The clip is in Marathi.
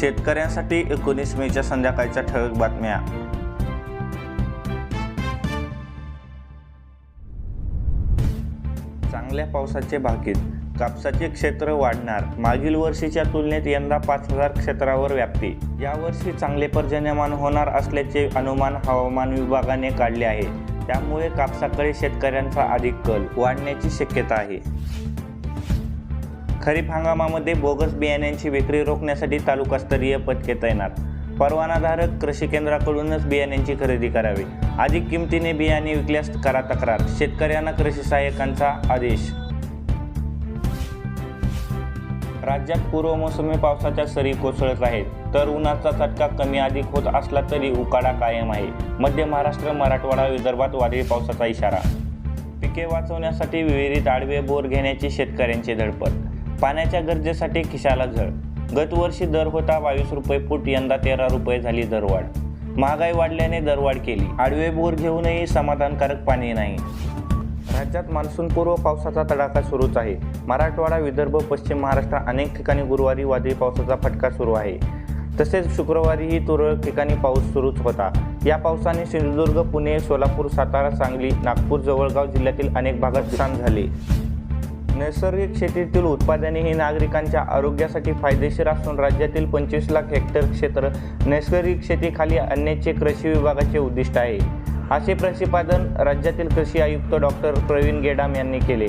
शेतकऱ्यांसाठी एकोणीस मेच्या संध्याकाळच्या ठळक बातम्या. चांगल्या पावसाचे भाकीत. कापसाचे क्षेत्र वाढणार. मागील वर्षीच्या तुलनेत यंदा पाच हजार क्षेत्रावर व्याप्ती. यावर्षी चांगले पर्जन्यमान होणार असल्याचे अनुमान हवामान विभागाने काढले आहे. त्यामुळे कापसाकडे शेतकऱ्यांचा अधिक कल वाढण्याची शक्यता आहे. खरीप हंगामामध्ये बोगस बियाण्यांची विक्री रोखण्यासाठी तालुकास्तरीय पथके तैनात. परवानाधारक कृषी केंद्राकडूनच बियाण्यांची खरेदी करावी. अधिक किमतीने बियाणे विकल्यास करा तक्रार. शेतकऱ्यांना कृषी सहाय्यकांचा आदेश. राज्यात पूर्व मोसमी पावसाच्या सरी कोसळत आहेत. तर उन्हाचा चटका कमी अधिक होत असला तरी उकाडा कायम आहे. मध्य महाराष्ट्र मराठवाडा विदर्भात वादळी पावसाचा इशारा. पिके वाचवण्यासाठी विहिरीत आडवे बोर घेण्याची शेतकऱ्यांची धडपड. पाण्याच्या गरजेसाठी खिशाला झळ. गतवर्षी दर होता बावीस रुपये फूट यंदा तेरा रुपये झाली दरवाढ. महागाई वाढल्याने दरवाढ केली. आडवे बोर घेऊनही समाधानकारक पाणी नाही. राज्यात मान्सूनपूर्व पावसाचा तडाखा सुरूच आहे. मराठवाडा विदर्भ पश्चिम महाराष्ट्र अनेक ठिकाणी गुरुवारी वादळी पावसाचा फटका सुरू आहे. तसेच शुक्रवारीही तुरळक ठिकाणी पाऊस सुरूच होता. या पावसाने सिंधुदुर्ग पुणे सोलापूर सातारा सांगली नागपूर जवळगाव जिल्ह्यातील अनेक भागात नुकसान झाले. नैसर्गिक शेतीतील उत्पादने ही नागरिकांच्या आरोग्यासाठी फायदेशीर असून राज्यातील पंचवीस लाख हेक्टर क्षेत्र नैसर्गिक शेतीखाली आणण्याचे कृषी विभागाचे उद्दिष्ट आहे. असे प्रतिपादन राज्यातील कृषी आयुक्त डॉक्टर प्रवीण गेडाम यांनी केले.